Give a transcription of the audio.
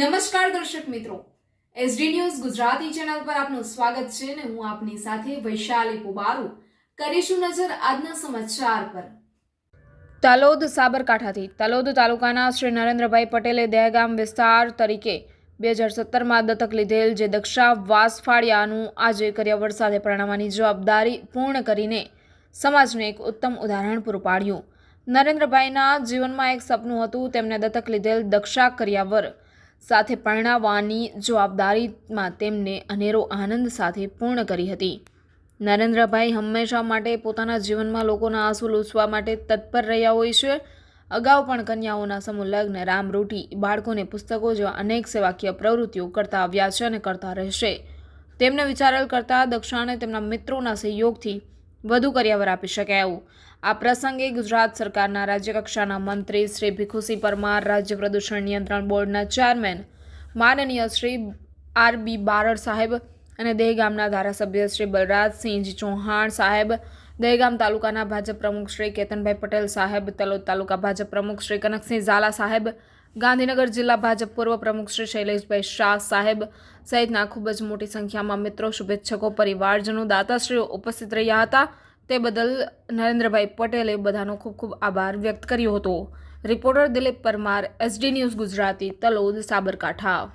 નમસ્કાર દર્શક મિત્રો. એસડી ન્યૂઝ ગુજરાતી ચેનલ પર આપનું સ્વાગત છે અને હું આપની સાથે વૈશાલી પુબારુ. કરીશું નજર આજના સમાચાર પર. તલોદ સાબરકાંઠાથી. તલોદ તાલુકાના શ્રી નરેન્દ્રભાઈ પટેલે દહેગામ વિસ્તાર તરીકે બે હજાર સત્તરમાં દત્તક લીધેલ જે દક્ષા વાસફાળિયાનું આજે કર્યાવર સાથે પરણાવવાની જવાબદારી પૂર્ણ કરીને સમાજને એક ઉત્તમ ઉદાહરણ પૂરું પાડ્યું. નરેન્દ્રભાઈના જીવનમાં એક સપનું હતું, તેમને દત્તક લીધેલ દક્ષા કર્યાવર. સાથે પરણાવવાની જવાબદારીમાં તેમને અનેરો આનંદ સાથે પૂર્ણ કરી હતી. નરેન્દ્રભાઈ હંમેશા માટે પોતાના જીવનમાં લોકોના આંસુ લૂછવા માટે તત્પર રહ્યા હોય છે. અગાઉ પણ કન્યાઓના સમૂહ લગ્ન રામરૂટી બાળકોને પુસ્તકો જેવા અનેક સેવાકીય પ્રવૃત્તિઓ કરતા આવ્યા છે અને કરતા રહેશે. તેમને વિચારેલ કરતા દક્ષાને તેમના મિત્રોના સહયોગથી વધુ કર્યાવર આપી શકાય એવું આ પ્રસંગે ગુજરાત સરકારના રાજ્યકક્ષાના મંત્રી શ્રી ભીખુસિંહ પરમાર, રાજ્ય પ્રદૂષણ નિયંત્રણ બોર્ડના ચેરમેન માનનીય શ્રી આર બી બારડ સાહેબ અને દહેગામના ધારાસભ્ય શ્રી બલરાજસિંહજી ચૌહાણ સાહેબ, દહેગામ તાલુકાના ભાજપ પ્રમુખ શ્રી કેતનભાઈ પટેલ સાહેબ, તલોદ તાલુકા ભાજપ પ્રમુખ શ્રી કનકસિંહ ઝાલા સાહેબ ગાંધીનગર જિલ્લા ભાજપ પૂર્વ પ્રમુખ શ્રી શૈલેષભાઈ શાહ સાહેબ સહિતના ખૂબ જ મોટી સંખ્યામાં મિત્રો, શુભેચ્છકો, પરિવારજનો, દાતાશ્રીઓ ઉપસ્થિત રહ્યા હતા. તે બદલ નરેન્દ્રભાઈ પટેલે બધાનો ખૂબ ખૂબ આભાર વ્યક્ત કર્યો હતો. Reporter Dilip Parmar, SD news Gujarati, Talod, Sabarkantha.